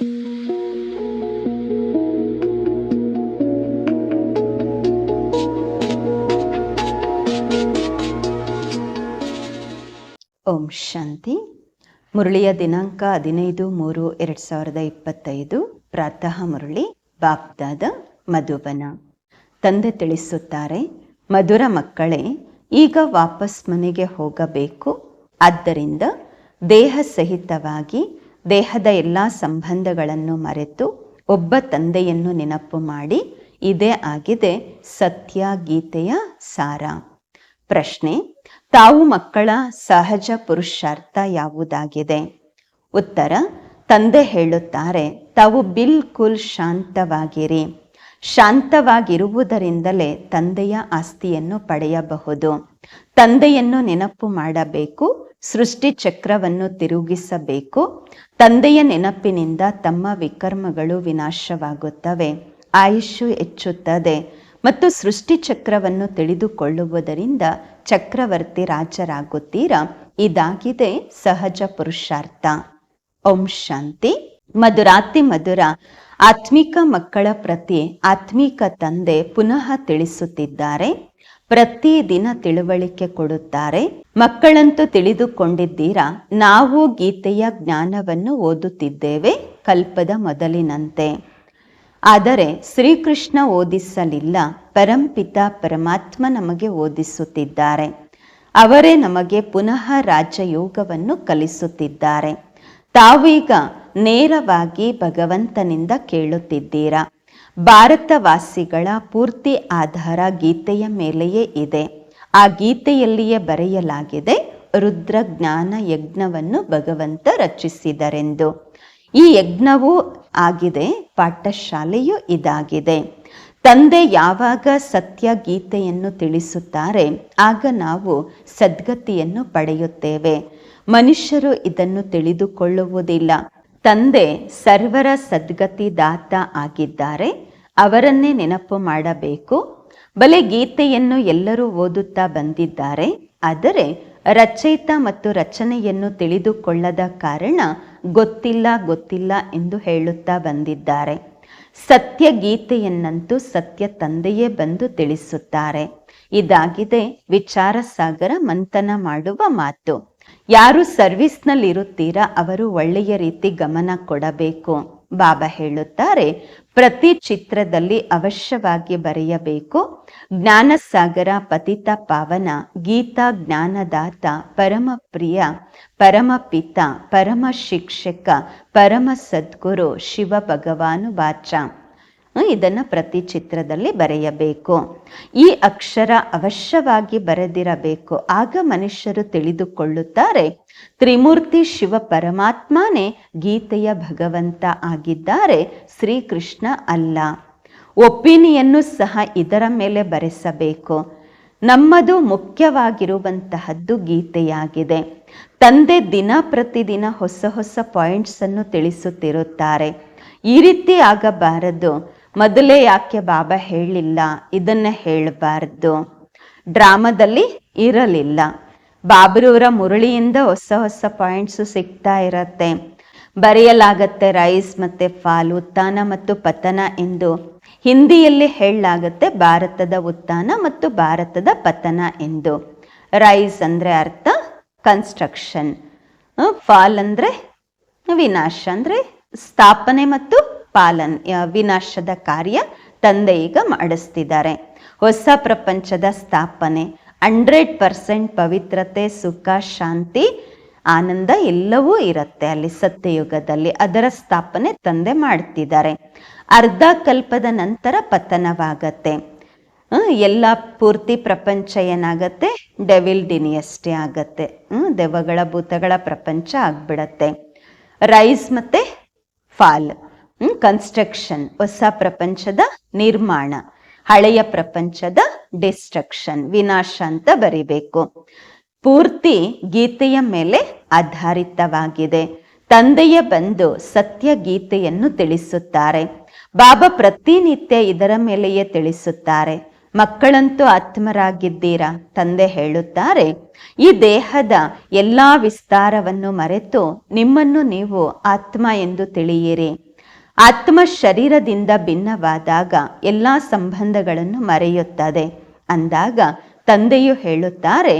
ಓಂ ಶಾಂತಿ. ಮುರಳಿಯ ದಿನಾಂಕ ಹದಿನೈದು ಮೂರು ಎರಡು ಸಾವಿರದ ಇಪ್ಪತ್ತೈದು. ಪ್ರಾತಃ ಮುರಳಿ, ಬಾಪ್ದಾದ ಮಧುಬನ. ತಂದೆ ತಿಳಿಸುತ್ತಾರೆ, ಮಧುರ ಮಕ್ಕಳೇ, ಈಗ ವಾಪಸ್ ಮನೆಗೆ ಹೋಗಬೇಕು. ಆದ್ದರಿಂದ ದೇಹ ಸಹಿತವಾಗಿ ದೇಹದ ಎಲ್ಲ ಸಂಬಂಧಗಳನ್ನು ಮರೆತು ಒಬ್ಬ ತಂದೆಯನ್ನು ನೆನಪು ಮಾಡಿ, ಇದೇ ಆಗಿದೆ ಸತ್ಯ ಗೀತೆಯ ಸಾರ. ಪ್ರಶ್ನೆ, ತಾವು ಮಕ್ಕಳ ಸಹಜ ಪುರುಷಾರ್ಥ ಯಾವುದಾಗಿದೆ? ಉತ್ತರ, ತಂದೆ ಹೇಳುತ್ತಾರೆ, ತಾವು ಬಿಲ್ಕುಲ್ ಶಾಂತವಾಗಿರಿ. ಶಾಂತವಾಗಿರುವುದರಿಂದಲೇ ತಂದೆಯ ಆಸ್ತಿಯನ್ನು ಪಡೆಯಬಹುದು. ತಂದೆಯನ್ನು ನೆನಪು ಮಾಡಬೇಕು ಸೃಷ್ಟಿ ಚಕ್ರವನ್ನು ತಿರುಗಿಸಬೇಕು ತಂದೆಯ ನೆನಪಿನಿಂದ ತಮ್ಮ ವಿಕರ್ಮಗಳು ವಿನಾಶವಾಗುತ್ತವೆ. ಆಯುಷು ಹೆಚ್ಚುತ್ತದೆ ಮತ್ತು ಸೃಷ್ಟಿ ಚಕ್ರವನ್ನು ತಿಳಿದುಕೊಳ್ಳುವುದರಿಂದ ಚಕ್ರವರ್ತಿ ರಾಜರಾಗುತ್ತೀರಾ? ಇದಾಗಿದೆ ಸಹಜ ಪುರುಷಾರ್ಥ. ಓಂ ಶಾಂತಿ. ಮಧುರಾತಿ ಮಧುರ. ಆತ್ಮಿಕ ಮಕ್ಕಳ ಪ್ರತಿ ಆತ್ಮಿಕ ತಂದೆ ಪುನಃ ತಿಳಿಸುತ್ತಿದ್ದಾರೆ. ಪ್ರತಿದಿನ ತಿಳುವಳಿಕೆ ಕೊಡುತ್ತಾರೆ. ಮಕ್ಕಳಂತೂ ತಿಳಿದುಕೊಂಡಿದ್ದೀರಾ? ನಾವು ಗೀತೆಯ ಜ್ಞಾನವನ್ನು ಓದುತ್ತಿದ್ದೇವೆ, ಕಲ್ಪದ ಮೊದಲಿನಂತೆ. ಆದರೆ ಶ್ರೀಕೃಷ್ಣ ಓದಿಸಲಿಲ್ಲ, ಪರಂಪಿತ ಪರಮಾತ್ಮ ನಮಗೆ ಓದಿಸುತ್ತಿದ್ದಾರೆ. ಅವರೇ ನಮಗೆ ಪುನಃ ರಾಜಯೋಗವನ್ನು ಕಲಿಸುತ್ತಿದ್ದಾರೆ. ತಾವೀಗ ನೇರವಾಗಿ ಭಗವಂತನಿಂದ ಕೇಳುತ್ತಿದ್ದೀರಾ? ಭಾರತವಾಸಿಗಳ ಪೂರ್ತಿ ಆಧಾರ ಗೀತೆಯ ಮೇಲೆಯೇ ಇದೆ. ಆ ಗೀತೆಯಲ್ಲಿಯೇ ಬರೆಯಲಾಗಿದೆ ರುದ್ರ ಜ್ಞಾನ ಯಜ್ಞವನ್ನು ಭಗವಂತ ರಚಿಸಿದರೆಂದು ಈ ಯಜ್ಞವೂ ಆಗಿದೆ, ಪಾಠಶಾಲೆಯೂ ಇದಾಗಿದೆ. ತಂದೆ ಯಾವಾಗ ಸತ್ಯ ಗೀತೆಯನ್ನು ತಿಳಿಸುತ್ತಾರೆ, ಆಗ ನಾವು ಸದ್ಗತಿಯನ್ನು ಪಡೆಯುತ್ತೇವೆ. ಮನುಷ್ಯರು ಇದನ್ನು ತಿಳಿದುಕೊಳ್ಳುವುದಿಲ್ಲ. ತಂದೆ ಸರ್ವರ ಸದ್ಗತಿ ದಾತ ಆಗಿದ್ದಾರೆ. ಅವರನ್ನೇ ನೆನಪು ಮಾಡಬೇಕು. ಬಲೆ ಗೀತೆಯನ್ನು ಎಲ್ಲರೂ ಓದುತ್ತಾ ಬಂದಿದ್ದಾರೆ. ಆದರೆ ರಚಯಿತ ಮತ್ತು ರಚನೆಯನ್ನು ತಿಳಿದುಕೊಳ್ಳದ ಕಾರಣ ಗೊತ್ತಿಲ್ಲ ಗೊತ್ತಿಲ್ಲ ಎಂದು ಹೇಳುತ್ತಾ ಬಂದಿದ್ದಾರೆ. ಸತ್ಯ ಗೀತೆಯನ್ನಂತೂ ಸತ್ಯ ತಂದೆಯೇ ಬಂದು ತಿಳಿಸುತ್ತಾರೆ. ಇದಾಗಿದೆ ವಿಚಾರ ಸಾಗರ ಮಂಥನ ಮಾಡುವ ಮಾತು. ಯಾರು ಸರ್ವಿಸ್ನಲ್ಲಿರುತ್ತೀರಾ ಅವರು ಒಳ್ಳೆಯ ರೀತಿ ಗಮನ ಕೊಡಬೇಕು. ಬಾಬಾ ಹೇಳುತ್ತಾರೆ, ಪ್ರತಿ ಚಿತ್ರದಲ್ಲಿ ಅವಶ್ಯವಾಗಿ ಬರೆಯಬೇಕು. ಜ್ಞಾನಸಾಗರ, ಪತಿತ ಪಾವನ, ಗೀತಾ ಜ್ಞಾನದಾತ ಪರಮ ಪ್ರಿಯ ಪರಮ ಪಿತ ಪರಮ ಶಿಕ್ಷಕ ಪರಮ ಸದ್ಗುರು ಶಿವ ಭಗವಾನು ವಾಚ. ಇದನ್ನು ಪ್ರತಿ ಚಿತ್ರದಲ್ಲಿ ಬರೆಯಬೇಕು. ಈ ಅಕ್ಷರ ಅವಶ್ಯವಾಗಿ ಬರೆದಿರಬೇಕು. ಆಗ ಮನುಷ್ಯರು ತಿಳಿದುಕೊಳ್ಳುತ್ತಾರೆ, ತ್ರಿಮೂರ್ತಿ ಶಿವ ಪರಮಾತ್ಮನೇ ಗೀತೆಯ ಭಗವಂತ ಆಗಿದ್ದಾರೆ, ಶ್ರೀಕೃಷ್ಣ ಅಲ್ಲ. ಒಪ್ಪಿನಿಯನ್ನು ಸಹ ಇದರ ಮೇಲೆ ಬರೆಸಬೇಕು. ನಮ್ಮದು ಮುಖ್ಯವಾಗಿರುವಂತಹದ್ದು ಗೀತೆಯಾಗಿದೆ. ತಂದೆ ದಿನ ಪ್ರತಿದಿನ ಹೊಸ ಹೊಸ ಪಾಯಿಂಟ್ಸ್ ಅನ್ನು ತಿಳಿಸುತ್ತಿರುತ್ತಾರೆ. ಈ ರೀತಿ ಆಗಬಾರದು. ಮೊದಲೇ ಯಾಕೆ ಬಾಬಾ ಹೇಳಿಲ್ಲ? ಇದನ್ನ ಹೇಳಬಾರ್ದು. ಡ್ರಾಮಾದಲ್ಲಿ ಇರಲಿಲ್ಲ. ಬಾಬ್ರವರ ಮುರಳಿಯಿಂದ ಹೊಸ ಹೊಸ ಪಾಯಿಂಟ್ಸು ಸಿಗ್ತಾ ಇರತ್ತೆ. ಬರೆಯಲಾಗತ್ತೆ ರೈಸ್ ಮತ್ತೆ ಫಾಲ್ ಉತ್ಥಾನ ಮತ್ತು ಪತನ ಎಂದು. ಹಿಂದಿಯಲ್ಲಿ ಹೇಳಲಾಗತ್ತೆ ಭಾರತದ ಉತ್ಥಾನ ಮತ್ತು ಭಾರತದ ಪತನ ಎಂದು. ರೈಸ್ ಅಂದ್ರೆ ಅರ್ಥ ಕನ್ಸ್ಟ್ರಕ್ಷನ್. ಫಾಲ್ ಅಂದ್ರೆ ವಿನಾಶ ಅಂದ್ರೆ ಸ್ಥಾಪನೆ ಮತ್ತು ಪಾಲನ್ ವಿನಾಶದ ಕಾರ್ಯ ತಂದೆ ಈಗ ಮಾಡಿಸ್ತಿದ್ದಾರೆ. ಹೊಸ ಪ್ರಪಂಚದ ಸ್ಥಾಪನೆ, ಹಂಡ್ರೆಡ್ ಪರ್ಸೆಂಟ್ ಪವಿತ್ರತೆ, ಸುಖ, ಶಾಂತಿ, ಆನಂದ ಎಲ್ಲವೂ ಇರುತ್ತೆ ಅಲ್ಲಿ ಸತ್ಯಯುಗದಲ್ಲಿ. ಅದರ ಸ್ಥಾಪನೆ ತಂದೆ ಮಾಡ್ತಿದ್ದಾರೆ. ಅರ್ಧ ಕಲ್ಪದ ನಂತರ ಪತನವಾಗತ್ತೆ. ಎಲ್ಲ ಪೂರ್ತಿ ಪ್ರಪಂಚ ಏನಾಗತ್ತೆ? ಡೆವಿಲ್ ಡಿನಿಯಸ್ಟಿ ಆಗತ್ತೆ. ದೆವ್ವಗಳ ಭೂತಗಳ ಪ್ರಪಂಚ ಆಗ್ಬಿಡತ್ತೆ. ರೈಸ್ ಮತ್ತೆ ಫಾಲ್. ಕನ್ಸ್ಟ್ರಕ್ಷನ್ ಹೊಸ ಪ್ರಪಂಚದ ನಿರ್ಮಾಣ, ಹಳೆಯ ಪ್ರಪಂಚದ ಡಿಸ್ಟ್ರಕ್ಷನ್ ವಿನಾಶ ಅಂತ ಬರಿಬೇಕು. ಪೂರ್ತಿ ಗೀತೆಯ ಮೇಲೆ ಆಧಾರಿತವಾಗಿದೆ. ತಂದೆಯ ಬಂದು ಸತ್ಯ ಗೀತೆಯನ್ನು ತಿಳಿಸುತ್ತಾರೆ. ಬಾಬಾ ಪ್ರತಿನಿತ್ಯ ಇದರ ಮೇಲೆಯೇ ತಿಳಿಸುತ್ತಾರೆ. ಮಕ್ಕಳಂತೂ ಆತ್ಮರಾಗಿದ್ದೀರಾ? ತಂದೆ ಹೇಳುತ್ತಾರೆ, ಈ ದೇಹದ ಎಲ್ಲಾ ವಿಸ್ತಾರವನ್ನು ಮರೆತು ನಿಮ್ಮನ್ನು ನೀವು ಆತ್ಮ ಎಂದು ತಿಳಿಯಿರಿ. ಆತ್ಮ ಶರೀರದಿಂದ ಭಿನ್ನವಾದಾಗ ಎಲ್ಲ ಸಂಬಂಧಗಳನ್ನು ಮರೆಯುತ್ತದೆ. ಅಂದಾಗ ತಂದೆಯು ಹೇಳುತ್ತಾರೆ,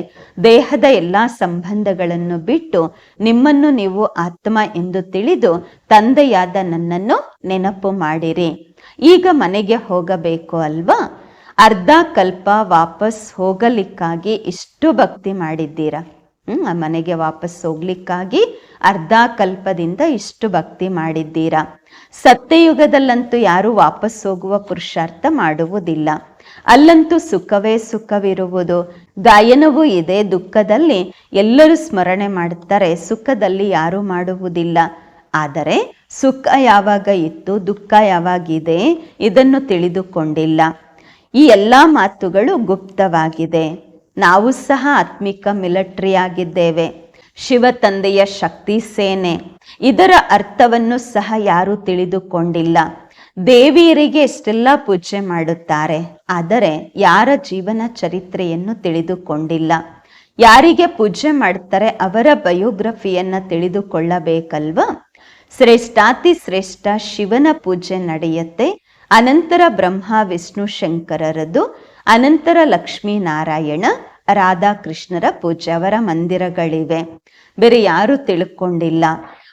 ದೇಹದ ಎಲ್ಲ ಸಂಬಂಧಗಳನ್ನು ಬಿಟ್ಟು ನಿಮ್ಮನ್ನು ನೀವು ಆತ್ಮ ಎಂದು ತಿಳಿದು ತಂದೆಯಾದ ನನ್ನನ್ನು ನೆನಪು ಮಾಡಿರಿ. ಈಗ ಮನೆಗೆ ಹೋಗಬೇಕು ಅಲ್ವಾ? ಅರ್ಧ ಕಲ್ಪ ವಾಪಸ್ ಹೋಗಲಿಕ್ಕಾಗಿ ಇಷ್ಟು ಭಕ್ತಿ ಮಾಡಿದ್ದೀರ? ಮನೆಗೆ ವಾಪಸ್ ಹೋಗ್ಲಿಕ್ಕಾಗಿ ಅರ್ಧ ಕಲ್ಪದಿಂದ ಇಷ್ಟು ಭಕ್ತಿ ಮಾಡಿದ್ದೀರಾ? ಸತ್ಯಯುಗದಲ್ಲಂತೂ ಯಾರೂ ವಾಪಸ್ ಹೋಗುವ ಪುರುಷಾರ್ಥ ಮಾಡುವುದಿಲ್ಲ. ಅಲ್ಲಂತೂ ಸುಖವೇ ಸುಖವಿರುವುದು. ಗಾಯನವೂ ಇದೆ ದುಃಖದಲ್ಲಿ. ಎಲ್ಲರೂ ಸ್ಮರಣೆ ಮಾಡುತ್ತಾರೆ, ಸುಖದಲ್ಲಿ ಯಾರು ಮಾಡುವುದಿಲ್ಲ. ಆದರೆ ಸುಖ ಯಾವಾಗ ಇತ್ತು, ದುಃಖ ಯಾವಾಗಿದೆ, ಇದನ್ನು ತಿಳಿದುಕೊಂಡಿಲ್ಲ. ಈ ಎಲ್ಲ ಮಾತುಗಳು ಗುಪ್ತವಾಗಿದೆ. ನಾವು ಸಹ ಆತ್ಮಿಕ ಮಿಲಿಟರಿ ಆಗಿದ್ದೇವೆ ಶಿವ ತಂದೆಯ ಶಕ್ತಿ ಸೇನೆ. ಇದರ ಅರ್ಥವನ್ನು ಸಹ ಯಾರೂ ತಿಳಿದುಕೊಂಡಿಲ್ಲ. ದೇವಿಯರಿಗೆ ಎಷ್ಟೆಲ್ಲ ಪೂಜೆ ಮಾಡುತ್ತಾರೆ, ಆದರೆ ಯಾರ ಜೀವನ ಚರಿತ್ರೆಯನ್ನು ತಿಳಿದುಕೊಂಡಿಲ್ಲ. ಯಾರಿಗೆ ಪೂಜೆ ಮಾಡ್ತಾರೆ ಅವರ ಬಯೋಗ್ರಫಿಯನ್ನ ತಿಳಿದುಕೊಳ್ಳಬೇಕಲ್ವಾ? ಶ್ರೇಷ್ಠಾತಿ ಶ್ರೇಷ್ಠ ಶಿವನ ಪೂಜೆ ನಡೆಯುತ್ತೆ, ಅನಂತರ ಬ್ರಹ್ಮ, ವಿಷ್ಣು, ಶಂಕರರದು, ಅನಂತರ ಲಕ್ಷ್ಮೀನಾರಾಯಣ, ರಾಧಾಕೃಷ್ಣರ ಪೂಜೆ, ಅವರ ಮಂದಿರಗಳಿವೆ. ಬೇರೆ ಯಾರು ತಿಳ್ಕೊಂಡಿಲ್ಲ.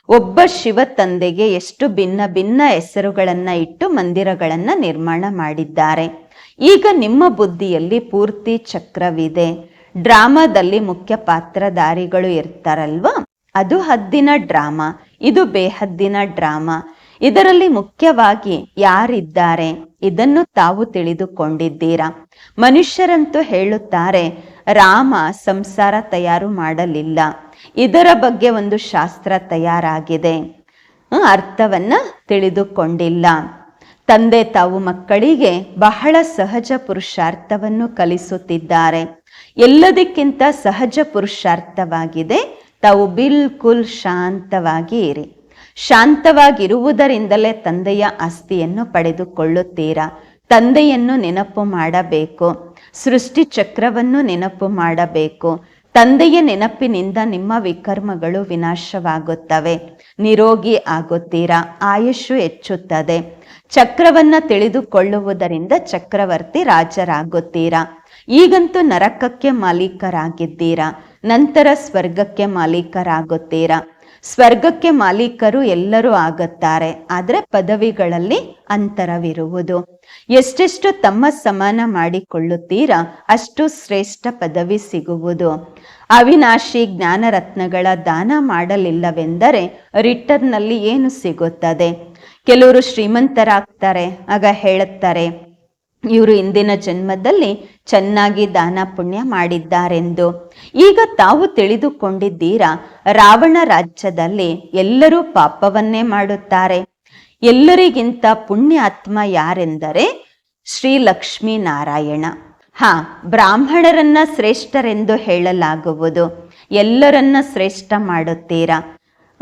ಒಬ್ಬ ಶಿವ ತಂದೆಗೆ ಎಷ್ಟು ಭಿನ್ನ ಭಿನ್ನ ಹೆಸರುಗಳನ್ನು ಇಟ್ಟು ಮಂದಿರಗಳನ್ನು ನಿರ್ಮಾಣ ಮಾಡಿದ್ದಾರೆ. ಈಗ ನಿಮ್ಮ ಬುದ್ಧಿಯಲ್ಲಿ ಪೂರ್ತಿ ಚಕ್ರವಿದೆ. ಡ್ರಾಮಾದಲ್ಲಿ ಮುಖ್ಯ ಪಾತ್ರಧಾರಿಗಳು ಇರ್ತಾರಲ್ವಾ? ಅದು ಹದ್ದಿನ ಡ್ರಾಮಾ, ಇದು ಬೇಹದ್ದಿನ ಡ್ರಾಮಾ. ಇದರಲ್ಲಿ ಮುಖ್ಯವಾಗಿ ಯಾರಿದ್ದಾರೆ? ಇದನ್ನು ತಾವು ತಿಳಿದುಕೊಂಡಿದ್ದೀರಾ? ಮನುಷ್ಯರಂತೂ ಹೇಳುತ್ತಾರೆ, ರಾಮ ಸಂಸಾರ ತಯಾರು ಮಾಡಲಿಲ್ಲ. ಇದರ ಬಗ್ಗೆ ಒಂದು ಶಾಸ್ತ್ರ ತಯಾರಾಗಿದೆ. ಅರ್ಥವನ್ನು ತಿಳಿದುಕೊಂಡಿಲ್ಲ. ತಂದೆ ತಾವು ಮಕ್ಕಳಿಗೆ ಬಹಳ ಸಹಜ ಪುರುಷಾರ್ಥವನ್ನು ಕಲಿಸುತ್ತಿದ್ದಾರೆ. ಎಲ್ಲದಕ್ಕಿಂತ ಸಹಜ ಪುರುಷಾರ್ಥವಾಗಿದೆ, ತಾವು ಬಿಲ್ಕುಲ್ ಶಾಂತವಾಗಿ ಇರಿ. ಶಾಂತವಾಗಿರುವುದರಿಂದಲೇ ತಂದೆಯ ಆಸ್ತಿಯನ್ನು ಪಡೆದುಕೊಳ್ಳುತ್ತೀರಾ? ತಂದೆಯನ್ನು ನೆನಪು ಮಾಡಬೇಕು. ಸೃಷ್ಟಿ ಚಕ್ರವನ್ನು ನೆನಪು ಮಾಡಬೇಕು. ತಂದೆಯ ನೆನಪಿನಿಂದ ನಿಮ್ಮ ವಿಕರ್ಮಗಳು ವಿನಾಶವಾಗುತ್ತವೆ. ನಿರೋಗಿ ಆಗುತ್ತೀರಾ? ಆಯುಷು ಹೆಚ್ಚುತ್ತದೆ. ಚಕ್ರವನ್ನ ತಿಳಿದುಕೊಳ್ಳುವುದರಿಂದ ಚಕ್ರವರ್ತಿ ರಾಜರಾಗುತ್ತೀರಾ? ಈಗಂತೂ ನರಕಕ್ಕೆ ಮಾಲೀಕರಾಗಿದ್ದೀರಾ? ನಂತರ ಸ್ವರ್ಗಕ್ಕೆ ಮಾಲೀಕರಾಗುತ್ತೀರಾ? ಸ್ವರ್ಗಕ್ಕೆ ಮಾಲೀಕರು ಎಲ್ಲರೂ ಆಗುತ್ತಾರೆ, ಆದರೆ ಪದವಿಗಳಲ್ಲಿ ಅಂತರವಿರುವುದು. ಎಷ್ಟೆಷ್ಟು ತಮ್ಮ ಸಮಾನ ಮಾಡಿಕೊಳ್ಳುತ್ತೀರಾ, ಅಷ್ಟು ಶ್ರೇಷ್ಠ ಪದವಿ ಸಿಗುವುದು. ಅವಿನಾಶಿ ಜ್ಞಾನರತ್ನಗಳ ದಾನ ಮಾಡಲಿಲ್ಲವೆಂದರೆ ರಿಟರ್ನ್ನಲ್ಲಿ ಏನು ಸಿಗುತ್ತದೆ? ಕೆಲವರು ಶ್ರೀಮಂತರಾಗ್ತಾರೆ, ಆಗ ಹೇಳುತ್ತಾರೆ ಇವರು ಇಂದಿನ ಜನ್ಮದಲ್ಲಿ ಚೆನ್ನಾಗಿ ದಾನ ಪುಣ್ಯ ಮಾಡಿದ್ದಾರೆಂದು. ಈಗ ತಾವು ತಿಳಿದುಕೊಂಡಿದ್ದೀರಾ, ರಾವಣ ರಾಜ್ಯದಲ್ಲಿ ಎಲ್ಲರೂ ಪಾಪವನ್ನೇ ಮಾಡುತ್ತಾರೆ. ಎಲ್ಲರಿಗಿಂತ ಪುಣ್ಯಾತ್ಮ ಯಾರೆಂದರೆ ಶ್ರೀ ಲಕ್ಷ್ಮೀ ನಾರಾಯಣ ಹಾ, ಬ್ರಾಹ್ಮಣರನ್ನ ಶ್ರೇಷ್ಠರೆಂದು ಹೇಳಲಾಗುವುದು. ಎಲ್ಲರನ್ನ ಶ್ರೇಷ್ಠ ಮಾಡುತ್ತೀರಾ?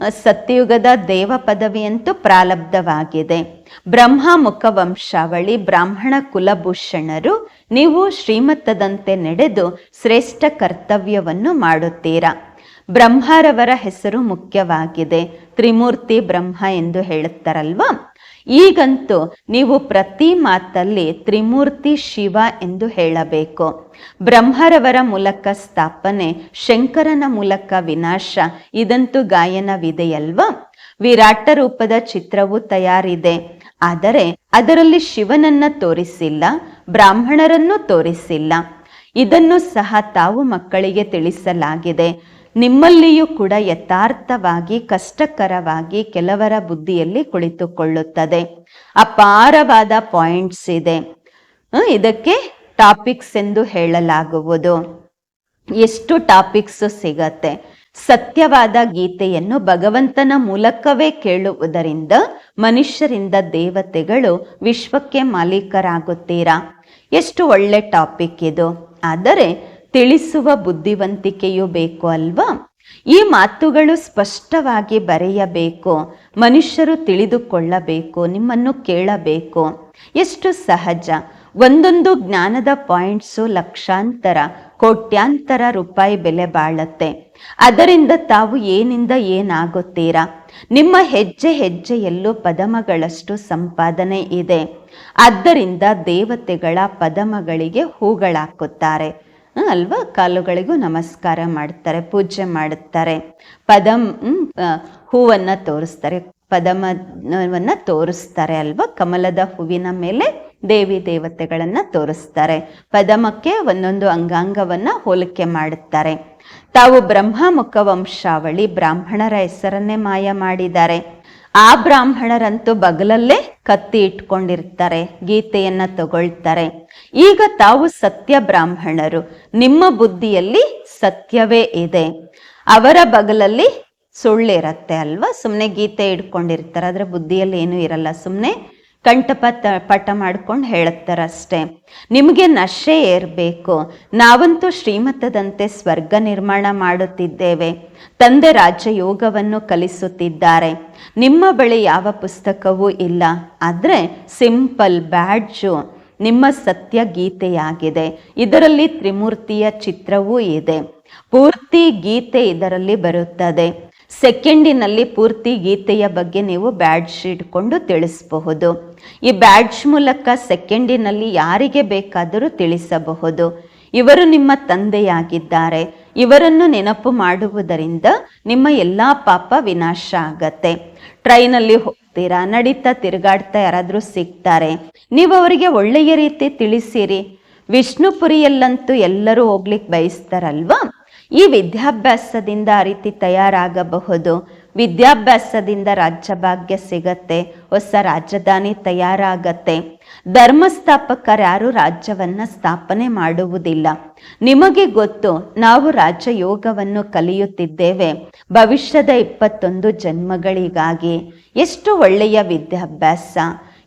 ಸತ್ಯಯುಗದ ದೇವ ಪದವಿಯಂತೂ ಪ್ರಾರಬ್ಧವಾಗಿದೆ ಬ್ರಹ್ಮ ಮುಖ ವಂಶಾವಳಿ ಬ್ರಾಹ್ಮಣ ಕುಲಭೂಷಣರು ನೀವು ಶ್ರೀಮತದಂತೆ ನಡೆದು ಶ್ರೇಷ್ಠ ಕರ್ತವ್ಯವನ್ನು ಮಾಡುತ್ತೀರಾ? ಬ್ರಹ್ಮರವರ ಹೆಸರು ಮುಖ್ಯವಾಗಿದೆ. ತ್ರಿಮೂರ್ತಿ ಬ್ರಹ್ಮ ಎಂದು ಹೇಳುತ್ತಾರಲ್ವಾ? ಈಗಂತೂ ನೀವು ಪ್ರತಿ ಮಾತಲ್ಲಿ ತ್ರಿಮೂರ್ತಿ ಶಿವ ಎಂದು ಹೇಳಬೇಕು. ಬ್ರಹ್ಮರವರ ಮೂಲಕ ಸ್ಥಾಪನೆ, ಶಂಕರನ ಮೂಲಕ ವಿನಾಶ, ಇದಂತೂ ಗಾಯನವಿದೆಯಲ್ವಾ? ವಿರಾಟ ರೂಪದ ಚಿತ್ರವು ತಯಾರಿದೆ. ಆದರೆ ಅದರಲ್ಲಿ ಶಿವನನ್ನ ತೋರಿಸಿಲ್ಲ, ಬ್ರಾಹ್ಮಣರನ್ನು ತೋರಿಸಿಲ್ಲ. ಇದನ್ನು ಸಹ ತಾವು ಮಕ್ಕಳಿಗೆ ತಿಳಿಸಲಾಗಿದೆ. ನಿಮ್ಮಲ್ಲಿಯೂ ಕೂಡ ಯಥಾರ್ಥವಾಗಿ, ಕಷ್ಟಕರವಾಗಿ ಕೆಲವರ ಬುದ್ಧಿಯಲ್ಲಿ ಕುಳಿತುಕೊಳ್ಳುತ್ತದೆ. ಅಪಾರವಾದ ಪಾಯಿಂಟ್ಸ್ ಇದೆ. ಇದಕ್ಕೆ ಟಾಪಿಕ್ಸ್ ಎಂದು ಹೇಳಲಾಗುವುದು. ಎಷ್ಟು ಟಾಪಿಕ್ಸ್ ಸಿಗತ್ತೆ? ಸತ್ಯವಾದ ಗೀತೆಯನ್ನು ಭಗವಂತನ ಮೂಲಕವೇ ಕೇಳುವುದರಿಂದ ಮನುಷ್ಯರಿಂದ ದೇವತೆಗಳು ವಿಶ್ವಕ್ಕೆ ಮಾಲೀಕರಾಗುತ್ತೀರಾ? ಎಷ್ಟು ಒಳ್ಳೆ ಟಾಪಿಕ್ ಇದು. ಆದರೆ ತಿಳಿಸುವ ಬುದ್ಧಿವಂತಿಕೆಯೂ ಬೇಕು ಅಲ್ವಾ? ಈ ಮಾತುಗಳು ಸ್ಪಷ್ಟವಾಗಿ ಬರೆಯಬೇಕು, ಮನುಷ್ಯರು ತಿಳಿದುಕೊಳ್ಳಬೇಕು, ನಿಮ್ಮನ್ನು ಕೇಳಬೇಕು. ಎಷ್ಟು ಸಹಜ. ಒಂದೊಂದು ಜ್ಞಾನದ ಪಾಯಿಂಟ್ಸು ಲಕ್ಷಾಂತರ, ಕೋಟ್ಯಾಂತರ ರೂಪಾಯಿ ಬೆಲೆ ಬಾಳತ್ತೆ. ಅದರಿಂದ ತಾವು ಏನಿಂದ ಏನಾಗುತ್ತೀರಾ? ನಿಮ್ಮ ಹೆಜ್ಜೆ ಹೆಜ್ಜೆಯಲ್ಲೂ ಪದಮಗಳಷ್ಟು ಸಂಪಾದನೆ ಇದೆ. ಆದ್ದರಿಂದ ದೇವತೆಗಳ ಪದಮಗಳಿಗೆ ಹೂಗಳಾಕುತ್ತಾರೆ. ಅಲ್ವಾ? ಕಾಲುಗಳಿಗೂ ನಮಸ್ಕಾರ ಮಾಡ್ತಾರೆ ಪೂಜೆ ಮಾಡುತ್ತಾರೆ ಪದಂ ಹ್ಮ್, ಹೂವನ್ನ ತೋರಿಸ್ತಾರೆ ಪದಮವನ್ನ ತೋರಿಸ್ತಾರೆ ಅಲ್ವಾ? ಕಮಲದ ಹೂವಿನ ಮೇಲೆ ದೇವಿ ದೇವತೆಗಳನ್ನ ತೋರಿಸ್ತಾರೆ. ಪದಮಕ್ಕೆ ಒಂದೊಂದು ಅಂಗಾಂಗವನ್ನ ಹೋಲಿಕೆ ಮಾಡುತ್ತಾರೆ ತಾವು ಬ್ರಹ್ಮ ಮುಖ ವಂಶಾವಳಿ ಬ್ರಾಹ್ಮಣರ ಹೆಸರನ್ನೇ ಮಾಯ ಮಾಡಿದ್ದಾರೆ. ಆ ಬ್ರಾಹ್ಮಣರಂತೂ ಬಗಲಲ್ಲೇ ಕತ್ತಿ ಇಟ್ಕೊಂಡಿರ್ತಾರೆ, ಗೀತೆಯನ್ನ ತಗೊಳ್ತಾರೆ. ಈಗ ತಾವು ಸತ್ಯ ಬ್ರಾಹ್ಮಣರು, ನಿಮ್ಮ ಬುದ್ಧಿಯಲ್ಲಿ ಸತ್ಯವೇ ಇದೆ. ಅವರ ಬಗಲಲ್ಲಿ ಸುಳ್ಳಿರತ್ತೆ ಅಲ್ವಾ? ಸುಮ್ಮನೆ ಗೀತೆ ಇಟ್ಕೊಂಡಿರ್ತಾರೆ, ಅದರ ಬುದ್ಧಿಯಲ್ಲಿ ಏನೂ ಇರಲ್ಲ. ಸುಮ್ಮನೆ ಕಂಠಪತ ಪಟ ಮಾಡ್ಕೊಂಡು ಹೇಳುತ್ತಾರಷ್ಟೇ. ನಿಮಗೆ ನಶೆ ಏರಬೇಕು. ನಾವಂತೂ ಶ್ರೀಮತದಂತೆ ಸ್ವರ್ಗ ನಿರ್ಮಾಣ ಮಾಡುತ್ತಿದ್ದೇವೆ. ತಂದೆ ರಾಜಯೋಗವನ್ನು ಕಲಿಸುತ್ತಿದ್ದಾರೆ. ನಿಮ್ಮ ಬಳಿ ಯಾವ ಪುಸ್ತಕವೂ ಇಲ್ಲ. ಆದರೆ ಸಿಂಪಲ್ ಬ್ಯಾಡ್ಜು. ನಿಮ್ಮ ಸತ್ಯ ಗೀತೆಯಾಗಿದೆ. ಇದರಲ್ಲಿ ತ್ರಿಮೂರ್ತಿಯ ಚಿತ್ರವೂ ಇದೆ. ಪೂರ್ತಿ ಗೀತೆ ಇದರಲ್ಲಿ ಬರುತ್ತದೆ. ಸೆಕೆಂಡಿನಲ್ಲಿ ಪೂರ್ತಿ ಗೀತೆಯ ಬಗ್ಗೆ ನೀವು ಬ್ಯಾಡ್ಜ್ ಇಟ್ಕೊಂಡು ತಿಳಿಸಬಹುದು. ಈ ಬ್ಯಾಡ್ಜ್ ಮೂಲಕ ಸೆಕೆಂಡಿನಲ್ಲಿ ಯಾರಿಗೆ ಬೇಕಾದರೂ ತಿಳಿಸಬಹುದು. ಇವರು ನಿಮ್ಮ ತಂದೆಯಾಗಿದ್ದಾರೆ. ಇವರನ್ನು ನೆನಪು ಮಾಡುವುದರಿಂದ ನಿಮ್ಮ ಎಲ್ಲ ಪಾಪ ವಿನಾಶ ಆಗತ್ತೆ. ಟ್ರೈನಲ್ಲಿ ಹೋಗ್ತೀರಾ? ನಡೀತಾ ತಿರುಗಾಡ್ತಾ ಯಾರಾದರೂ ಸಿಗ್ತಾರೆ. ನೀವು ಅವರಿಗೆ ಒಳ್ಳೆಯ ರೀತಿ ತಿಳಿಸಿರಿ. ವಿಷ್ಣುಪುರಿಯಲ್ಲಂತೂ ಎಲ್ಲರೂ ಹೋಗ್ಲಿಕ್ಕೆ ಬಯಸ್ತಾರಲ್ವಾ? ಈ ವಿದ್ಯಾಭ್ಯಾಸದಿಂದ ಆ ರೀತಿ ತಯಾರಾಗಬಹುದು. ವಿದ್ಯಾಭ್ಯಾಸದಿಂದ ರಾಜ್ಯಭಾಗ್ಯ ಸಿಗತ್ತೆ. ಹೊಸ ರಾಜಧಾನಿ ತಯಾರಾಗತ್ತೆ. ಧರ್ಮಸ್ಥಾಪಕರ್ಯಾರು ರಾಜ್ಯವನ್ನ ಸ್ಥಾಪನೆ ಮಾಡುವುದಿಲ್ಲ. ನಿಮಗೆ ಗೊತ್ತು, ನಾವು ರಾಜಯೋಗವನ್ನು ಕಲಿಯುತ್ತಿದ್ದೇವೆ. ಭವಿಷ್ಯದ ಇಪ್ಪತ್ತೊಂದು ಜನ್ಮಗಳಿಗಾಗಿ. ಎಷ್ಟು ಒಳ್ಳೆಯ ವಿದ್ಯಾಭ್ಯಾಸ.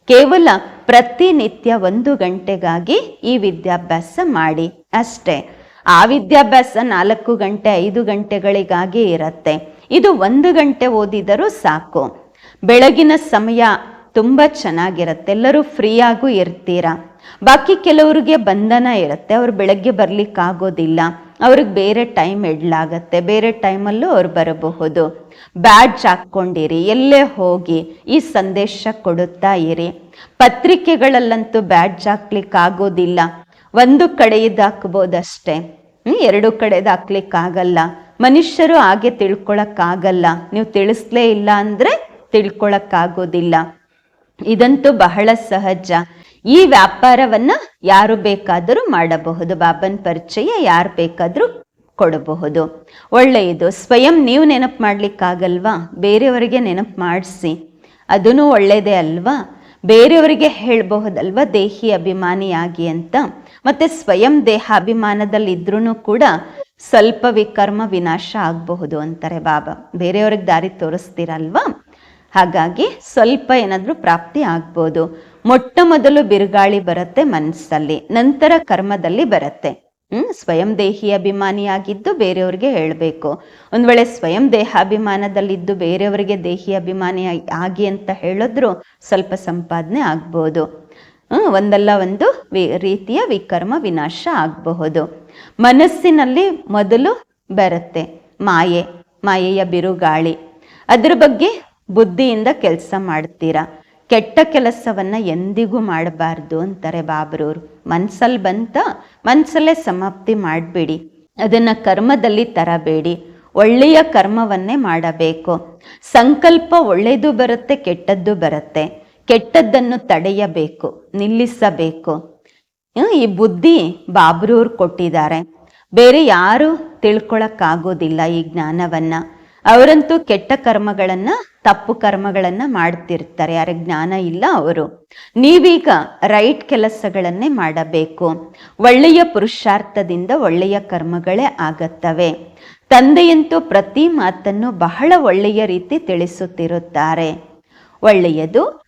ಕೇವಲ ಪ್ರತಿನಿತ್ಯ ಒಂದು ಗಂಟೆಗಾಗಿ ಈ ವಿದ್ಯಾಭ್ಯಾಸ ಮಾಡಿ. ಅಷ್ಟೇ. ಆ ವಿದ್ಯಾಭ್ಯಾಸ ನಾಲ್ಕು ಗಂಟೆ ಐದು ಗಂಟೆಗಳಿಗಾಗಿ ಇರತ್ತೆ. ಇದು ಒಂದು ಗಂಟೆ ಓದಿದರೂ ಸಾಕು. ಬೆಳಗಿನ ಸಮಯ ತುಂಬ ಚೆನ್ನಾಗಿರುತ್ತೆ. ಎಲ್ಲರೂ ಫ್ರೀಯಾಗೂ ಇರ್ತೀರಾ? ಬಾಕಿ ಕೆಲವರಿಗೆ ಬಂಧನ ಇರುತ್ತೆ. ಅವ್ರು ಬೆಳಗ್ಗೆ ಬರ್ಲಿಕ್ಕಾಗೋದಿಲ್ಲ. ಅವ್ರಿಗೆ ಬೇರೆ ಟೈಮ್ ಇಡ್ಲಾಗತ್ತೆ ಬೇರೆ ಟೈಮಲ್ಲೂ ಅವ್ರು ಬರಬಹುದು. ಬ್ಯಾಡ್ಜ್ ಹಾಕ್ಕೊಂಡಿರಿ. ಎಲ್ಲೇ ಹೋಗಿ ಈ ಸಂದೇಶ ಕೊಡುತ್ತಾ ಇರಿ. ಪತ್ರಿಕೆಗಳಲ್ಲಂತೂ ಬ್ಯಾಡ್ಜ್ ಹಾಕ್ಲಿಕ್ಕಾಗೋದಿಲ್ಲ. ಒಂದು ಕಡೆಯದಾಕ್ಬೋದಷ್ಟೇ ಹ್ಮ್, ಎರಡು ಕಡೆದು ಹಾಕ್ಲಿಕ್ಕಾಗಲ್ಲ ಮನುಷ್ಯರು ಹಾಗೆ ತಿಳ್ಕೊಳಕ್ಕಾಗಲ್ಲ. ನೀವು ತಿಳಿಸ್ಲೇ ಇಲ್ಲ ಅಂದ್ರೆ ತಿಳ್ಕೊಳಕ್ಕಾಗೋದಿಲ್ಲ. ಇದಂತೂ ಬಹಳ ಸಹಜ. ಈ ವ್ಯಾಪಾರವನ್ನ ಯಾರು ಬೇಕಾದರೂ ಮಾಡಬಹುದು. ಬಾಬನ್ ಪರಿಚಯ ಯಾರು ಬೇಕಾದರೂ ಕೊಡಬಹುದು. ಒಳ್ಳೆಯದು. ಸ್ವಯಂ ನೀವು ನೆನಪು ಮಾಡ್ಲಿಕ್ಕಾಗಲ್ವಾ? ಬೇರೆಯವರಿಗೆ ನೆನಪು ಮಾಡಿಸಿ. ಅದೂ ಒಳ್ಳೆಯದೇ ಅಲ್ವಾ? ಬೇರೆಯವರಿಗೆ ಹೇಳಬಹುದಲ್ವಾ? ದೇಹಿ ಅಭಿಮಾನಿಯಾಗಿ ಅಂತ. ಮತ್ತೆ ಸ್ವಯಂ ದೇಹಾಭಿಮಾನದಲ್ಲಿ ಇದ್ರೂ ಕೂಡ ಸ್ವಲ್ಪ ವಿಕರ್ಮ ವಿನಾಶ ಆಗಬಹುದು ಅಂತಾರೆ ಬಾಬಾ. ಬೇರೆಯವ್ರಿಗೆ ದಾರಿ ತೋರಿಸ್ತೀರಲ್ವಾ? ಹಾಗಾಗಿ ಸ್ವಲ್ಪ ಏನಾದರೂ ಪ್ರಾಪ್ತಿ ಆಗ್ಬೋದು. ಮೊಟ್ಟ ಮೊದಲು ಬಿರುಗಾಳಿ ಬರುತ್ತೆ ಮನಸ್ಸಲ್ಲಿ ನಂತರ ಕರ್ಮದಲ್ಲಿ ಬರುತ್ತೆ. ಹ್ಮ್, ಸ್ವಯಂ ದೇಹಿ ಅಭಿಮಾನಿಯಾಗಿದ್ದು ಬೇರೆಯವ್ರಿಗೆ ಹೇಳಬೇಕು. ಒಂದ್ ವೇಳೆ ಸ್ವಯಂ ದೇಹಾಭಿಮಾನದಲ್ಲಿದ್ದು ಬೇರೆಯವರಿಗೆ ದೇಹಿ ಅಭಿಮಾನಿ ಆಗಿ- ಅಂತ ಹೇಳಿದ್ರು ಸ್ವಲ್ಪ ಸಂಪಾದನೆ ಆಗ್ಬೋದು. ಒಂದಲ್ಲ ಒಂದು ರೀತಿಯ ವಿಕರ್ಮ ವಿನಾಶ ಆಗಬಹುದು. ಮನಸ್ಸಿನಲ್ಲಿ ಮೊದಲು ಬರುತ್ತೆ. ಮಾಯೆ, ಮಾಯೆಯ ಬಿರುಗಾಳಿ. ಅದ್ರ ಬಗ್ಗೆ ಬುದ್ಧಿಯಿಂದ ಕೆಲಸ ಮಾಡ್ತೀರಾ? ಕೆಟ್ಟ ಕೆಲಸವನ್ನ ಎಂದಿಗೂ ಮಾಡಬಾರ್ದು ಅಂತಾರೆ ಬಾಬ್ರವ್ರು ಮನ್ಸಲ್ಲಿ ಬಂತ ಮನ್ಸಲ್ಲೇ ಸಮಾಪ್ತಿ ಮಾಡಬೇಡಿ. ಅದನ್ನ ಕರ್ಮದಲ್ಲಿ ತರಬೇಡಿ. ಒಳ್ಳೆಯ ಕರ್ಮವನ್ನೇ ಮಾಡಬೇಕು. ಸಂಕಲ್ಪ ಒಳ್ಳೆಯದು ಬರುತ್ತೆ, ಕೆಟ್ಟದ್ದು ಬರುತ್ತೆ. ಕೆಟ್ಟದ್ದನ್ನು ತಡೆಯಬೇಕು, ನಿಲ್ಲಿಸಬೇಕು. ಈ ಬುದ್ಧಿ ಬಾಬ್ರೂರ್ ಕೊಟ್ಟಿದ್ದಾರೆ. ಬೇರೆ ಯಾರು ತಿಳ್ಕೊಳಕ್ಕಾಗೋದಿಲ್ಲ ಈ ಜ್ಞಾನವನ್ನ. ಅವರಂತೂ ಕೆಟ್ಟ ಕರ್ಮಗಳನ್ನ, ತಪ್ಪು ಕರ್ಮಗಳನ್ನ ಮಾಡ್ತಿರ್ತಾರೆ. ಯಾರ ಜ್ಞಾನ ಇಲ್ಲ ಅವರು. ನೀವೀಗ ರೈಟ್ ಕೆಲಸಗಳನ್ನೇ ಮಾಡಬೇಕು. ಒಳ್ಳೆಯ ಪುರುಷಾರ್ಥದಿಂದ ಒಳ್ಳೆಯ ಕರ್ಮಗಳೇ ಆಗತ್ತವೆ. ತಂದೆಯಂತೂ ಪ್ರತಿ ಮಾತನ್ನು ಬಹಳ ಒಳ್ಳೆಯ ರೀತಿ ತಿಳಿಸುತ್ತಿರುತ್ತಾರೆ. ಒಳ್ಳೆಯದು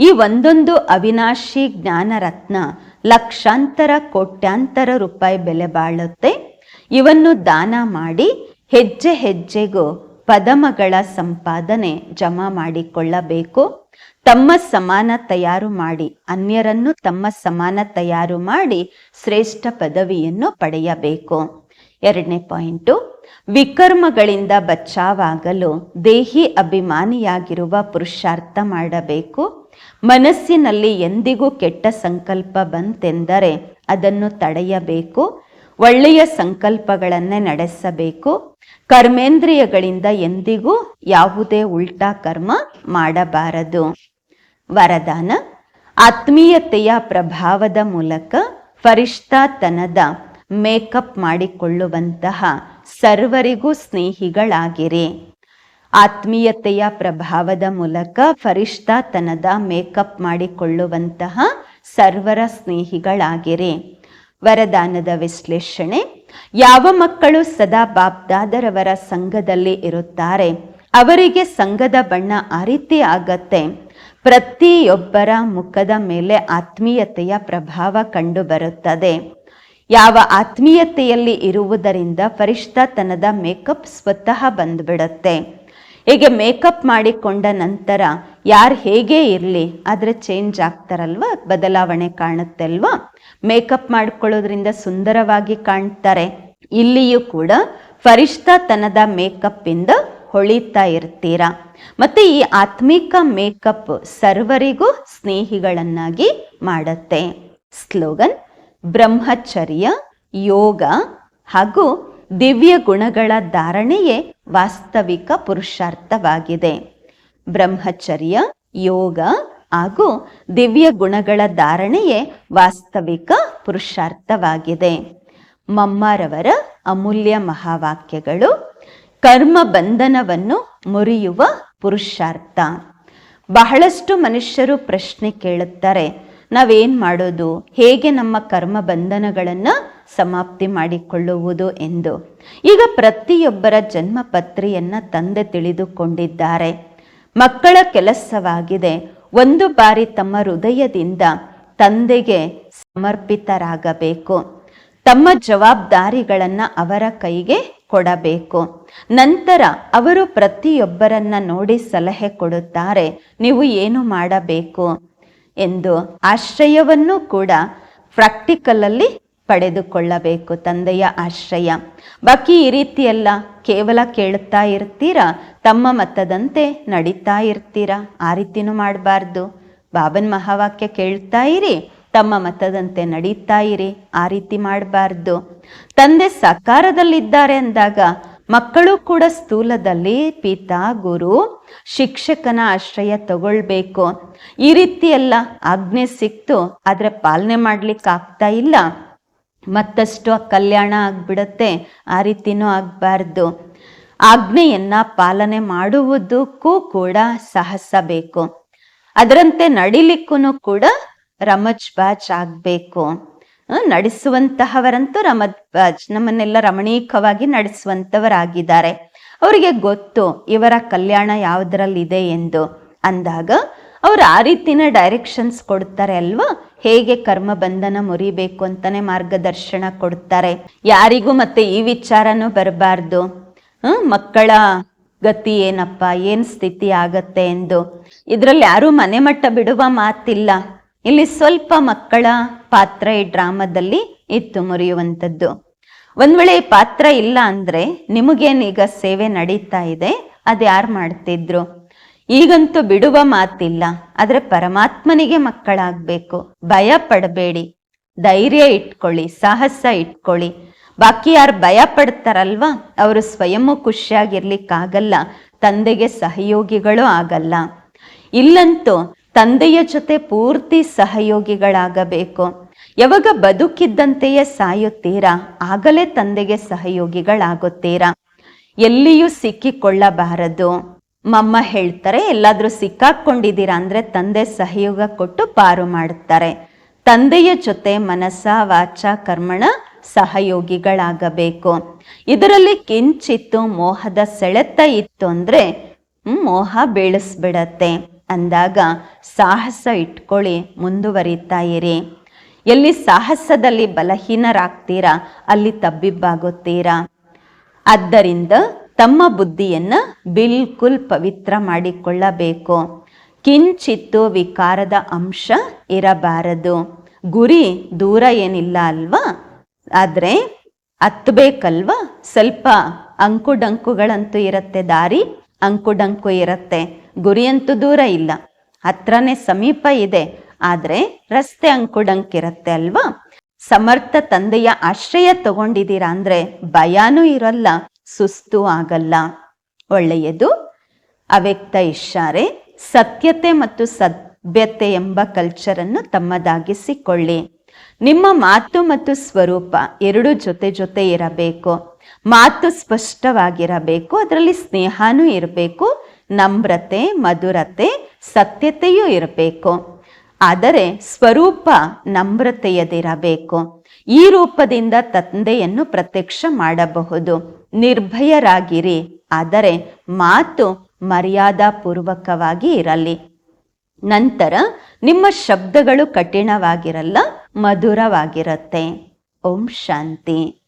ಈ ಒಂದೊಂದು ಅವಿನಾಶಿ ಜ್ಞಾನರತ್ನ ಲಕ್ಷಾಂತರ ಕೋಟ್ಯಾಂತರ ರೂಪಾಯಿ ಬೆಲೆ ಬಾಳುತ್ತೆ. ಇವನ್ನು ದಾನ ಮಾಡಿ ಹೆಜ್ಜೆ ಹೆಜ್ಜೆಗೂ ಪದಮಗಳ ಸಂಪಾದನೆ ಜಮಾ ಮಾಡಿಕೊಳ್ಳಬೇಕು. ತಮ್ಮ ಸಮಾನ ತಯಾರು ಮಾಡಿ, ಅನ್ಯರನ್ನು ತಮ್ಮ ಸಮಾನ ತಯಾರು ಮಾಡಿ ಶ್ರೇಷ್ಠ ಪದವಿಯನ್ನು ಪಡೆಯಬೇಕು. ಎರಡನೇ ಪಾಯಿಂಟು, ವಿಕರ್ಮಗಳಿಂದ ಬಚಾವಾಗಲು ದೇಹಿ ಅಭಿಮಾನಿಯಾಗಿರುವ ಪುರುಷಾರ್ಥ ಮಾಡಬೇಕು. ಮನಸ್ಸಿನಲ್ಲಿ ಎಂದಿಗೂ ಕೆಟ್ಟ ಸಂಕಲ್ಪ ಬಂತೆಂದರೆ ಅದನ್ನು ತಡೆಯಬೇಕು, ಒಳ್ಳೆಯ ಸಂಕಲ್ಪಗಳನ್ನೇ ನಡೆಸಬೇಕು. ಕರ್ಮೇಂದ್ರಿಯಗಳಿಂದ ಎಂದಿಗೂ ಯಾವುದೇ ಉಲ್ಟಾ ಕರ್ಮ ಮಾಡಬಾರದು. ವರದಾನ, ಆತ್ಮೀಯತೆಯ ಪ್ರಭಾವದ ಮೂಲಕ ಫರಿಷ್ಠಾತನದ ಮೇಕಪ್ ಮಾಡಿಕೊಳ್ಳುವಂತಹ ಸರ್ವರಿಗೂ ಸ್ನೇಹಿಗಳಾಗಿರಿ. ಆತ್ಮೀಯತೆಯ ಪ್ರಭಾವದ ಮೂಲಕ ಫರಿಷ್ಠಾತನದ ಮೇಕಪ್ ಮಾಡಿಕೊಳ್ಳುವಂತಹ ಸರ್ವರ ಸ್ನೇಹಿಗಳಾಗಿರಿ. ವರದಾನದ ವಿಶ್ಲೇಷಣೆ, ಯಾವ ಮಕ್ಕಳು ಸದಾ ಬಾಬ್ದಾದರವರ ಸಂಘದಲ್ಲಿ ಇರುತ್ತಾರೆ, ಅವರಿಗೆ ಸಂಘದ ಬಣ್ಣ ಆ ರೀತಿ ಆಗತ್ತೆ. ಪ್ರತಿಯೊಬ್ಬರ ಮುಖದ ಮೇಲೆ ಆತ್ಮೀಯತೆಯ ಪ್ರಭಾವ ಕಂಡುಬರುತ್ತದೆ. ಯಾವ ಆತ್ಮೀಯತೆಯಲ್ಲಿ ಇರುವುದರಿಂದ ಫರಿಷ್ಠತನದ ಮೇಕಪ್ ಸ್ವತಃ ಬಂದ್ಬಿಡತ್ತೆ. ಹೀಗೆ ಮೇಕಪ್ ಮಾಡಿಕೊಂಡ ನಂತರ ಯಾರು ಹೇಗೆ ಇರಲಿ, ಆದರೆ ಚೇಂಜ್ ಆಗ್ತಾರಲ್ವ? ಬದಲಾವಣೆ ಕಾಣುತ್ತೆ ಅಲ್ವಾ ಮೇಕಪ್ ಮಾಡ್ಕೊಳ್ಳೋದ್ರಿಂದ ಸುಂದರವಾಗಿ ಕಾಣ್ತಾರೆ. ಇಲ್ಲಿಯೂ ಕೂಡ ಫರಿಷ್ಠತನದ ಮೇಕಪ್ ಇಂದ ಹೊಳಿತಾ ಇರ್ತೀರಾ? ಮತ್ತೆ ಈ ಆತ್ಮಿಕ ಮೇಕಪ್ ಸರ್ವರಿಗೂ ಸ್ನೇಹಿಗಳನ್ನಾಗಿ ಮಾಡತ್ತೆ. ಸ್ಲೋಗನ್, ಬ್ರಹ್ಮಚರ್ಯ, ಯೋಗ ಹಾಗೂ ದಿವ್ಯ ಗುಣಗಳ ಧಾರಣೆಯೇ ವಾಸ್ತವಿಕ ಪುರುಷಾರ್ಥವಾಗಿದೆ. ಬ್ರಹ್ಮಚರ್ಯ, ಯೋಗ ಹಾಗೂ ದಿವ್ಯ ಗುಣಗಳ ಧಾರಣೆಯೇ ವಾಸ್ತವಿಕ ಪುರುಷಾರ್ಥವಾಗಿದೆ. ಮಮ್ಮಾರವರ ಅಮೂಲ್ಯ ಮಹಾವಾಕ್ಯಗಳು ಕರ್ಮ ಬಂಧನವನ್ನು ಮುರಿಯುವ ಪುರುಷಾರ್ಥ. ಬಹಳಷ್ಟು ಮನುಷ್ಯರು ಪ್ರಶ್ನೆ ಕೇಳುತ್ತಾರೆ, ನಾವೇನು ಮಾಡೋದು? ಹೇಗೆ ನಮ್ಮ ಕರ್ಮ ಬಂಧನಗಳನ್ನು ಸಮಾಪ್ತಿ ಮಾಡಿಕೊಳ್ಳುವುದು ಎಂದು. ಈಗ ಪ್ರತಿಯೊಬ್ಬರ ಜನ್ಮ ಪತ್ರಿಯನ್ನು ತಂದೆ ತಿಳಿದುಕೊಂಡಿದ್ದಾರೆ. ಮಕ್ಕಳ ಕೆಲಸವಾಗಿದೆ. ಒಂದು ಬಾರಿ ತಮ್ಮ ಹೃದಯದಿಂದ ತಂದೆಗೆ ಸಮರ್ಪಿತರಾಗಬೇಕು. ತಮ್ಮ ಜವಾಬ್ದಾರಿಗಳನ್ನು ಅವರ ಕೈಗೆ ಕೊಡಬೇಕು. ನಂತರ ಅವರು ಪ್ರತಿಯೊಬ್ಬರನ್ನ ನೋಡಿ ಸಲಹೆ ಕೊಡುತ್ತಾರೆ. ನೀವು ಏನು ಮಾಡಬೇಕು? ಎಂದು. ಆಶ್ರಯವನ್ನು ಕೂಡ ಪ್ರಾಕ್ಟಿಕಲ್ ಅಲ್ಲಿ ಪಡೆದುಕೊಳ್ಳಬೇಕು ತಂದೆಯ ಆಶ್ರಯ. ಬಾಕಿ ಈ ರೀತಿಯೆಲ್ಲ ಕೇವಲ ಕೇಳುತ್ತಾ ಇರ್ತೀರಾ? ತಮ್ಮ ಮತದಂತೆ ನಡೀತಾ ಇರ್ತೀರಾ? ಆ ರೀತಿನೂ ಮಾಡಬಾರ್ದು. ಬಾಬನ್ ಮಹಾವಾಕ್ಯ ಕೇಳ್ತಾ ಇರಿ, ತಮ್ಮ ಮತದಂತೆ ನಡೀತಾ ಇರಿ, ಆ ರೀತಿ ಮಾಡಬಾರ್ದು. ತಂದೆ ಸಕಾರದಲ್ಲಿದ್ದಾರೆ ಅಂದಾಗ ಮಕ್ಕಳು ಕೂಡ ಸ್ಥೂಲದಲ್ಲಿ ಪಿತಾ, ಗುರು, ಶಿಕ್ಷಕನ ಆಶ್ರಯ ತಗೊಳ್ಬೇಕು. ಈ ರೀತಿ ಎಲ್ಲ ಆಜ್ಞೆ ಸಿಕ್ತು, ಆದರೆ ಪಾಲನೆ ಮಾಡ್ಲಿಕ್ಕೆ ಆಗ್ತಾ ಇಲ್ಲ. ಮತ್ತಷ್ಟು ಕಲ್ಯಾಣ ಆಗ್ಬಿಡತ್ತೆ, ಆ ರೀತಿನೂ ಆಗಬಾರ್ದು. ಆಜ್ಞೆಯನ್ನು ಪಾಲನೆ ಮಾಡುವುದಕ್ಕೂ ಕೂಡ ಸಾಹಸ ಬೇಕು. ಅದರಂತೆ ನಡಿಲಿಕ್ಕೂ ಕೂಡ ರಮಜ್ ಬಾಜ್ ಆಗಬೇಕು ನಡೆಸುವಂತಹವರಂತೂ ರಮಜ್ ಬಾಜ್ ನಮ್ಮನ್ನೆಲ್ಲ ರಮಣೀಕವಾಗಿ ನಡೆಸುವಂಥವರಾಗಿದ್ದಾರೆ ಅವರಿಗೆ ಗೊತ್ತು, ಇವರ ಕಲ್ಯಾಣ ಯಾವುದರಲ್ಲಿದೆ ಎಂದು. ಅಂದಾಗ, ಅವ್ರು ಆ ರೀತಿನ ಡೈರೆಕ್ಷನ್ಸ್ ಕೊಡ್ತಾರೆ ಅಲ್ವಾ? ಹೇಗೆ ಕರ್ಮ ಬಂಧನ ಮುರಿಬೇಕು ಅಂತಾನೆ ಮಾರ್ಗದರ್ಶನ ಕೊಡ್ತಾರೆ. ಯಾರಿಗೂ ಮತ್ತೆ ಈ ವಿಚಾರನೂ ಬರಬಾರ್ದು. ಮಕ್ಕಳ ಗತಿ ಏನಪ್ಪ, ಏನ್ ಸ್ಥಿತಿ ಆಗತ್ತೆ ಎಂದು. ಇದ್ರಲ್ಲಿ ಯಾರೂ ಮನೆ ಮಟ್ಟ ಬಿಡುವ ಮಾತಿಲ್ಲ. ಇಲ್ಲಿ ಸ್ವಲ್ಪ ಮಕ್ಕಳ ಪಾತ್ರ ಈ ಡ್ರಾಮಾದಲ್ಲಿ ಇತ್ತು ಮುರಿಯುವಂಥದ್ದು. ಒಂದ್ ವೇಳೆ ಪಾತ್ರ ಇಲ್ಲ ಅಂದ್ರೆ ನಿಮಗೇನೀಗ ಸೇವೆ ನಡೀತಾ ಇದೆ ಅದ್ ಮಾಡ್ತಿದ್ರು? ಈಗಂತೂ ಬಿಡುವ ಮಾತಿಲ್ಲ, ಆದ್ರೆ ಪರಮಾತ್ಮನಿಗೆ ಮಕ್ಕಳಾಗ್ಬೇಕು. ಭಯ ಪಡಬೇಡಿ, ಧೈರ್ಯ ಇಟ್ಕೊಳ್ಳಿ, ಸಾಹಸ ಇಟ್ಕೊಳ್ಳಿ. ಬಾಕಿ ಯಾರು ಭಯ ಪಡ್ತಾರಲ್ವಾ? ಅವರು ಸ್ವಯಂ ಖುಷಿಯಾಗಿರ್ಲಿಕ್ಕಾಗಲ್ಲ, ತಂದೆಗೆ ಸಹಯೋಗಿಗಳು ಆಗಲ್ಲ. ಇಲ್ಲಂತೂ ತಂದೆಯ ಜೊತೆ ಪೂರ್ತಿ ಸಹಯೋಗಿಗಳಾಗಬೇಕು. ಯಾವಾಗ ಬದುಕಿದ್ದಂತೆಯೇ ಸಾಯುತ್ತೀರಾ? ಆಗಲೇ ತಂದೆಗೆ ಸಹಯೋಗಿಗಳಾಗುತ್ತೀರಾ? ಎಲ್ಲಿಯೂ ಸಿಕ್ಕಿಕೊಳ್ಳಬಾರದು. ಮಮ್ಮ ಹೇಳ್ತಾರೆ, ಎಲ್ಲಾದರೂ ಸಿಕ್ಕಾಕೊಂಡಿದ್ದೀರಾ ಅಂದರೆ ತಂದೆ ಸಹಯೋಗ ಕೊಟ್ಟು ಪಾರು ಮಾಡುತ್ತಾರೆ. ತಂದೆಯ ಜೊತೆ ಮನಸ್ಸ, ವಾಚ, ಕರ್ಮಣ ಸಹಯೋಗಿಗಳಾಗಬೇಕು. ಇದರಲ್ಲಿ ಕಿಂಚಿತ್ತು ಮೋಹದ ಸೆಳೆತ ಇತ್ತು ಅಂದರೆ ಮೋಹ ಬೀಳಿಸ್ಬಿಡತ್ತೆ. ಅಂದಾಗ ಸಾಹಸ ಇಟ್ಕೊಳ್ಳಿ, ಮುಂದುವರಿತಾ ಇರಿ. ಎಲ್ಲಿ ಸಾಹಸದಲ್ಲಿ ಬಲಹೀನರಾಗ್ತೀರಾ, ಅಲ್ಲಿ ತಬ್ಬಿಬ್ಬಾಗುತ್ತೀರಾ. ಆದ್ದರಿಂದ ತಮ್ಮ ಬುದ್ಧಿಯನ್ನು ಬಿಲ್ಕುಲ್ ಪವಿತ್ರ ಮಾಡಿಕೊಳ್ಳಬೇಕು. ಕಿಂಚಿತ್ತು ವಿಕಾರದ ಅಂಶ ಇರಬಾರದು. ಗುರಿ ದೂರ ಏನಿಲ್ಲ ಅಲ್ವಾ? ಆದರೆ ಹತ್ತಬೇಕಲ್ವಾ ಸ್ವಲ್ಪ ಅಂಕುಡಂಕುಗಳಂತೂ ಇರುತ್ತೆ ದಾರಿ, ಅಂಕುಡಂಕು ಇರುತ್ತೆ. ಗುರಿಯಂತೂ ದೂರ ಇಲ್ಲ. ಹತ್ರನೇ ಸಮೀಪ ಇದೆ. ಆದರೆ ರಸ್ತೆ ಅಂಕುಡಂಕಿರುತ್ತೆ ಅಲ್ವಾ? ಸಮರ್ಥ ತಂದೆಯ ಆಶ್ರಯ ತಗೊಂಡಿದ್ದೀರಾ ಅಂದರೆ ಭಯಾನೂ ಇರಲ್ಲ. ಸುಸ್ತು ಆಗಲ್ಲ. ಒಳ್ಳೆಯದು. ಅವ್ಯಕ್ತ ಇಷಾರೆ ಸತ್ಯತೆ ಮತ್ತು ಸಭ್ಯತೆ ಎಂಬ ಕಲ್ಚರನ್ನು ತಮ್ಮದಾಗಿಸಿಕೊಳ್ಳಿ. ನಿಮ್ಮ ಮಾತು ಮತ್ತು ಸ್ವರೂಪ ಎರಡು ಜೊತೆ ಜೊತೆ ಇರಬೇಕು. ಮಾತು ಸ್ಪಷ್ಟವಾಗಿರಬೇಕು. ಅದರಲ್ಲಿ ಸ್ನೇಹನೂ ಇರಬೇಕು. ನಮ್ರತೆ, ಮಧುರತೆ, ಸತ್ಯತೆಯೂ ಇರಬೇಕು. ಆದರೆ ಸ್ವರೂಪ ನಮ್ರತೆಯದಿರಬೇಕು. ಈ ರೂಪದಿಂದ ತಂದೆಯನ್ನು ಪ್ರತ್ಯಕ್ಷ ಮಾಡಬಹುದು. ನಿರ್ಭಯರಾಗಿರಿ ಆದರೆ ಮಾತು ಮರ್ಯಾದಾಪೂರ್ವಕವಾಗಿ ಇರಲಿ. ನಂತರ ನಿಮ್ಮ ಶಬ್ದಗಳು ಕಠಿಣವಾಗಿರಲ್ಲ ಮಧುರವಾಗಿರುತ್ತೆ. ಓಂ ಶಾಂತಿ.